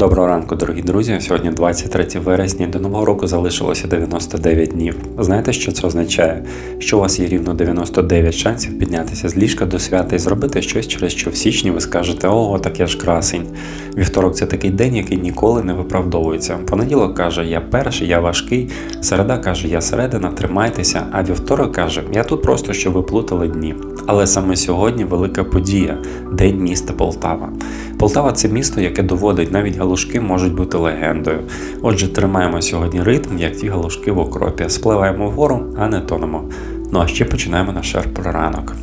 Доброго ранку, дорогі друзі. Сьогодні 23 вересня. До нового року залишилося 99 днів. Знаєте, що це означає? Що у вас є рівно 99 шансів піднятися з ліжка до свята і зробити щось, через що в січні ви скажете, ого, так я ж красень. Вівторок це такий день, який ніколи не виправдовується. Понеділок каже, я перший, я важкий. Середа каже, я середина, тримайтеся. А вівторок каже, я тут просто щоб ви плутали дні. Але саме сьогодні велика подія День міста Полтава. Полтава це місто, яке доводить, навіть галушки можуть бути легендою. Отже, тримаємо сьогодні ритм, як ті галушки в окропі. Спливаємо вгору, а не тонемо. Ну а ще починаємо шер про ранок.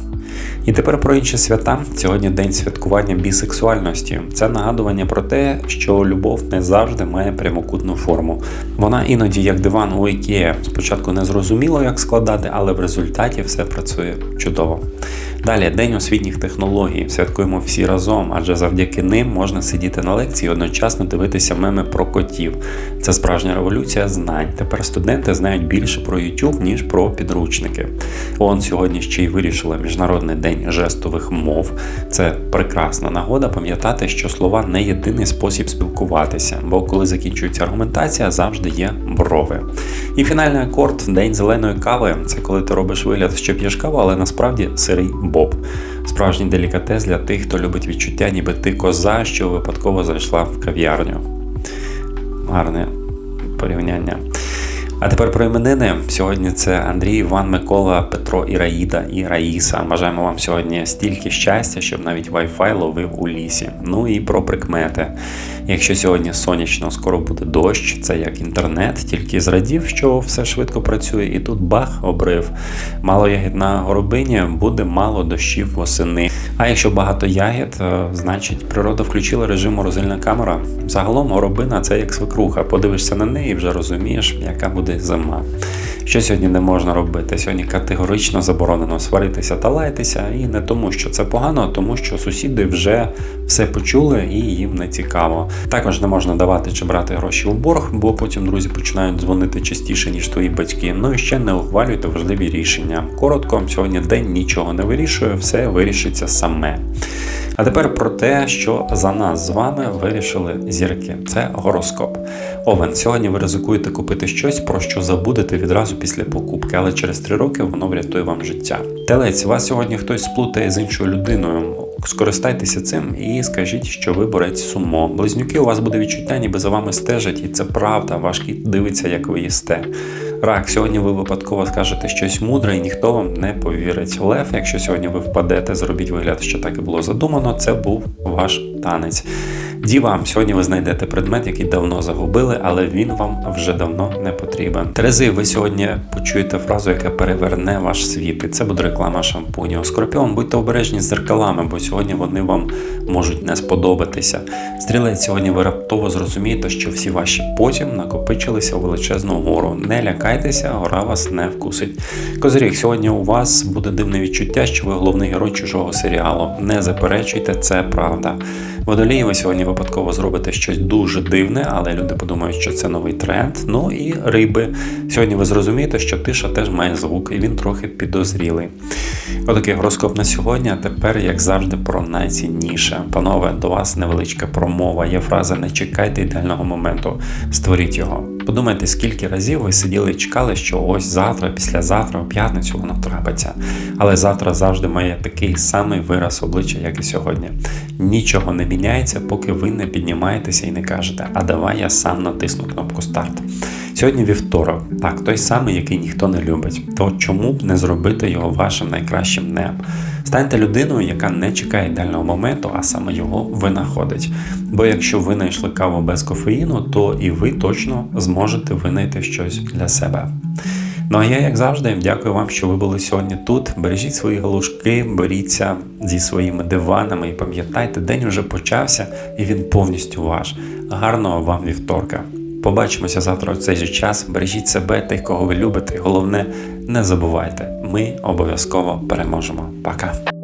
І тепер про інші свята. Сьогодні день святкування бісексуальності. Це нагадування про те, що любов не завжди має прямокутну форму. Вона іноді як диван у Ікея. Спочатку не зрозуміло, як складати, але в результаті все працює чудово. Далі день освітніх технологій. Святкуємо всі разом, адже завдяки ним можна сидіти на лекції і одночасно дивитися меми про котів. Це справжня революція знань. Тепер студенти знають більше про YouTube, ніж про підручники. ООН сьогодні ще й вирішила Міжнародний день жестових мов. Це прекрасна нагода пам'ятати, що слова не єдиний спосіб спілкуватися, бо коли закінчується аргументація, завжди є брови. І фінальний акорд день зеленої кави це коли ти робиш вигляд, що п'єш каву, але насправді сирий боб. Справжній делікатес для тих, хто любить відчуття, ніби ти коза, що випадково зайшла в кав'ярню. Гарне порівняння. А тепер про іменини. Сьогодні це Андрій, Іван, Микола, Петро, Іраїда і Раїса. Бажаємо вам сьогодні стільки щастя, щоб навіть Wi-Fi ловив у лісі. Ну і про прикмети. Якщо сьогодні сонячно, скоро буде дощ, це як інтернет, тільки зрадів, що все швидко працює, і тут бах, обрив. Мало ягідна горобиня, буде мало дощів восени. А якщо багато ягід, е, значить природа включила режим морозильна камера. Загалом горобина це як свекруха. Подивишся на неї і вже розумієш, яка буде зима. Що сьогодні не можна робити? Сьогодні категорично заборонено сваритися та лаятися, і не тому, що це погано, а тому, що сусіди вже все почули і їм не цікаво. Також не можна давати чи брати гроші у борг, бо потім друзі починають дзвонити частіше, ніж твої батьки. Ну і ще не ухвалюйте важливі рішення. Коротко, сьогодні день нічого не вирішує, все вирішиться саме. А тепер про те, що за нас з вами вирішили зірки. Це гороскоп. Овен, сьогодні ви ризикуєте купити щось, про що забудете відразу після покупки, але через три роки воно врятує вам життя. Телець, вас сьогодні хтось сплутає з іншою людиною. Скористайтеся цим і скажіть, що ви борець сумо. Близнюки, у вас буде відчуття, ніби за вами стежать, і це правда. Ваш кіт дивиться, як ви їсте. Рак, сьогодні ви випадково скажете щось мудре, і ніхто вам не повірить. Лев, якщо сьогодні ви впадете, зробіть вигляд, що так і було задумано. Це був ваш танець. Діва, сьогодні ви знайдете предмет, який давно загубили, але він вам вже давно не потрібен. Терези, ви сьогодні почуєте фразу, яка переверне ваш світ, і це буде реклама шампуню. Скорпіон, будьте обережні з зеркалами, бо сьогодні вони вам можуть не сподобатися. Стрілець, сьогодні ви раптово зрозумієте, що всі ваші потім накопичилися у величезну гору. Не лякайтеся, гора вас не вкусить. Козиріг, сьогодні у вас буде дивне відчуття, що ви головний герой чужого серіалу. Не заперечуйте, це правда. Водолії, ви сьогодні випадково зробите щось дуже дивне, але люди подумають, що це новий тренд. Ну і риби. Сьогодні ви зрозумієте, що тиша теж має звук, і він трохи підозрілий. Отакий гороскоп на сьогодні. А тепер, як завжди, про найцінніше. Панове, до вас невеличка промова. Є фраза Не чекайте ідеального моменту, створіть його. Подумайте, скільки разів ви сиділи і чекали, що ось завтра, післязавтра, у п'ятницю воно трапиться. Але завтра завжди має такий самий вираз обличчя, як і сьогодні. Нічого не міняється, поки ви не піднімаєтеся і не кажете, а давай я сам натисну кнопку старт. Сьогодні вівторок, так, той самий, який ніхто не любить. То чому б не зробити його вашим найкращим днем? Станьте людиною, яка не чекає ідеального моменту, а саме його винаходить. Бо якщо ви знайшли каву без кофеїну, то і ви точно зможете винайти щось для себе. Ну а я, як завжди, дякую вам, що ви були сьогодні тут. Бережіть свої галушки, беріться зі своїми диванами і пам'ятайте, день уже почався і він повністю ваш. Гарного вам вівторка! Побачимося завтра в цей же час. Бережіть себе, тих, кого ви любите. Головне, не забувайте, ми обов'язково переможемо. Пока!